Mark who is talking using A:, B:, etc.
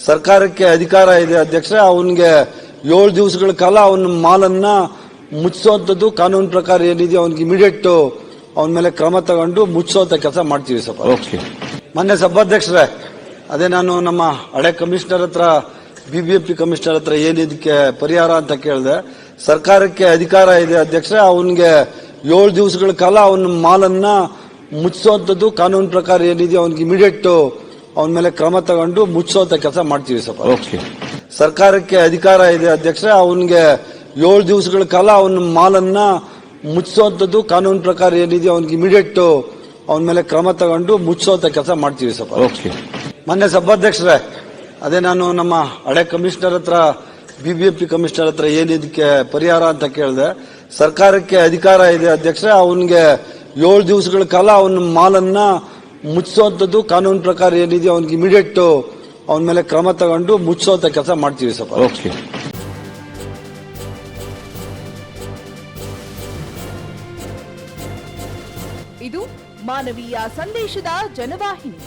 A: ಸರ್ಕಾರಕ್ಕೆ ಅಧಿಕಾರ ಇದೆ ಅಧ್ಯಕ್ಷ ಅವನಿಗೆ ಏಳು ದಿವಸಗಳ ಕಾಲ ಅವನ ಮಾಲನ್ನ ಮುಚ್ಚಿಸುವಂಥದ್ದು ಕಾನೂನು ಪ್ರಕಾರ ಏನಿದೆ ಅವನಿಗೆ ಇಮಿಡಿಯೇಟ್ ಅವನ ಮೇಲೆ ಕ್ರಮ ತಗೊಂಡು ಮುಚ್ಚಿಸುವಂತ ಕೆಲಸ ಮಾಡ್ತೀವಿ ಸ್ವಲ್ಪ
B: ಓಕೆ.
A: ಮೊನ್ನೆ ಸಭಾಧ್ಯಕ್ಷರೇ ಅದೇ ನಾನು ನಮ್ಮ ಹಳೆ ಕಮಿಷನರ್ ಹತ್ರ ಬಿಬಿಎಂಪಿ ಕಮಿಷನರ್ ಹತ್ರ ಏನಿದಕ್ಕೆ ಪರಿಹಾರ ಅಂತ ಕೇಳಿದೆ. ಸರ್ಕಾರಕ್ಕೆ ಅಧಿಕಾರ ಇದೆ ಅಧ್ಯಕ್ಷ ಅವನಿಗೆ ಏಳು ದಿವಸಗಳ ಕಾಲ ಅವನ ಮಾಲನ್ನ ಮುಚ್ಚಿಸುವಂಥದ್ದು ಕಾನೂನು ಪ್ರಕಾರ ಏನಿದೆ ಅವನಿಗೆ ಇಮಿಡಿಯೇಟ್ ಅವನ ಮೇಲೆ ಕ್ರಮ ತಗೊಂಡು ಮುಚ್ಚುವಂತ ಕೆಲಸ ಮಾಡ್ತೀವಿ ಸ್ವಲ್ಪ.
B: ಓಕೆ
A: ಸರ್ಕಾರಕ್ಕೆ ಅಧಿಕಾರ ಇದೆ ಅಧ್ಯಕ್ಷ ಅವನಿಗೆ ಏಳು ದಿವಸಗಳ ಕಾಲ ಅವನ ಮಾಲನ್ನ ಮುಚ್ಚುವಂಥದ್ದು ಕಾನೂನು ಪ್ರಕಾರ ಏನಿದೆ ಅವನಿಗೆ ಇಮಿಡಿಯೇಟ್ ಅವನ ಮೇಲೆ ಕ್ರಮ ತಗೊಂಡು ಮುಚ್ಚುವಂತ ಕೆಲಸ ಮಾಡ್ತೀವಿ ಸ್ವಲ್ಪ.
B: ಓಕೆ
A: ಮೊನ್ನೆ ಸಭಾಧ್ಯಕ್ಷರೇ ಅದೇ ನಾನು ನಮ್ಮ ಹಳೆ ಕಮಿಷನರ್ ಹತ್ರ ಬಿಬಿಎಂಪಿ ಕಮಿಷನರ್ ಹತ್ರ ಏನಿದಕ್ಕೆ ಪರಿಹಾರ ಅಂತ ಕೇಳಿದೆ. ಸರ್ಕಾರಕ್ಕೆ ಅಧಿಕಾರ ಇದೆ ಅಧ್ಯಕ್ಷ ಅವನಿಗೆ ಏಳು ದಿವಸಗಳ ಕಾಲ ಅವನ ಮಾಲನ್ನ ಮುಚ್ಚಿಸುವಂಥದ್ದು ಕಾನೂನು ಪ್ರಕಾರ ಏನಿದೆ ಅವನಿಗೆ ಇಮಿಡಿಯೇಟ್ ಅವನ ಮೇಲೆ ಕ್ರಮ ತಗೊಂಡು ಮುಚ್ಚಿಸುವಂತ ಕೆಲಸ ಮಾಡ್ತೀವಿ ಸ್ವಲ್ಪ
B: ಓಕೆ.
C: ಇದು ಮಾನವೀಯ ಸಂದೇಶದ ಜನವಾಹಿನಿ.